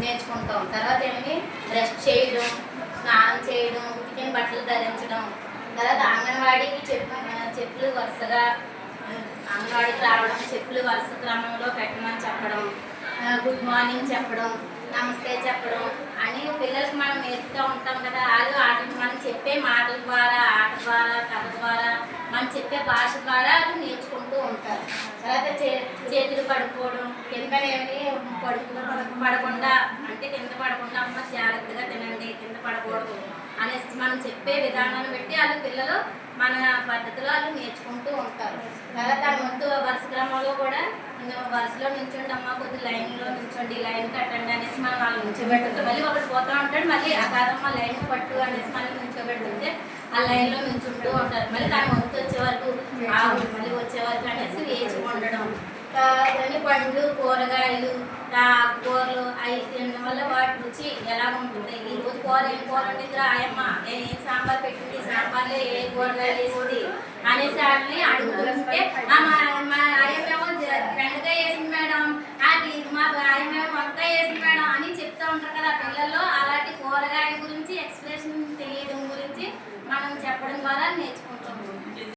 నేర్చుకుంటాం. తర్వాత ఏమి? బ్రష్ చేయడం స్నానం చేయడం ఉతికిన బట్టలు ధరించడం. తర్వాత అంగన్వాడీకి చెప్పు చెప్పులు వరుసగా అంగన్వాడీకి రావడం చెప్పులు వరుస క్రమంలో పెట్టమని చెప్పడం గుడ్ మార్నింగ్ చెప్పడం నమస్తే చెప్పడం అని పిల్లలకి మనం నేర్పుతూ ఉంటాం కదా. వాళ్ళు వాటికి మనం చెప్పే మాటల ద్వారా ఆట ద్వారా కథ ద్వారా మనం చెప్పే భాష ద్వారా అది నేర్చుకుంటూ ఉంటారు. తర్వాత చే చేతులు పడుకోవడం కిందనేమి పడుకు పడకుండా అంటే కింద పడకుండా అమ్మ జాగ్రత్తగా తినండి కింద పడకూడదు అనేసి మనం చెప్పే విధానాన్ని బట్టి వాళ్ళు పిల్లలు మన పద్ధతిలో వాళ్ళు నేర్చుకుంటూ ఉంటారు. తర్వాత ముందు వరుస క్రమంలో కూడా వరుసలో నుంచోండి అమ్మ కొద్ది లైన్లో నిల్చోండి లైన్ కట్టండి అనేసి మనం వాళ్ళు నిల్చోబెట్టుకుంటే మళ్ళీ ఒకటి పోతా ఉంటాడు మళ్ళీ ఆ కాదమ్మ లైన్ పట్టు అనేసి మనం నిల్చోబెడుతుంటే ఆ లైన్లో నిల్చుంటూ ఉంటారు. మళ్ళీ దాని ముందు వచ్చే వరకు మళ్ళీ వచ్చే వరకు అనేసి ఉండడం. ఆ, పండ్లు కూరగాయలు కూరలు ఆకుకూరలు అవి తినడం వల్ల వాటి రుచి ఎలా ఉంటుంది? ఈ రోజు కూర ఏం కూర వండిందిరా ఆయమ్మ? ఏ ఏం సాంబార్ పెట్టింది? సాంబార్లో ఏ కూరగాయలు వేసింది? అనేసి వాటిని అడుగుతుంటే "ఆ, మా మా ఆయమ్మేమో బెండకాయ వేసింది మేడం. అది మా ఆయమ్మేమో వంకాయ వేసింది మేడం అని చెప్తూ ఉంటారు కదా పిల్లల్లో అలాంటి కూరగాయల గురించి ఎక్స్ప్రెషన్ తెలియడం గురించి మనం చెప్పడం ద్వారా నేర్చుకుంటాం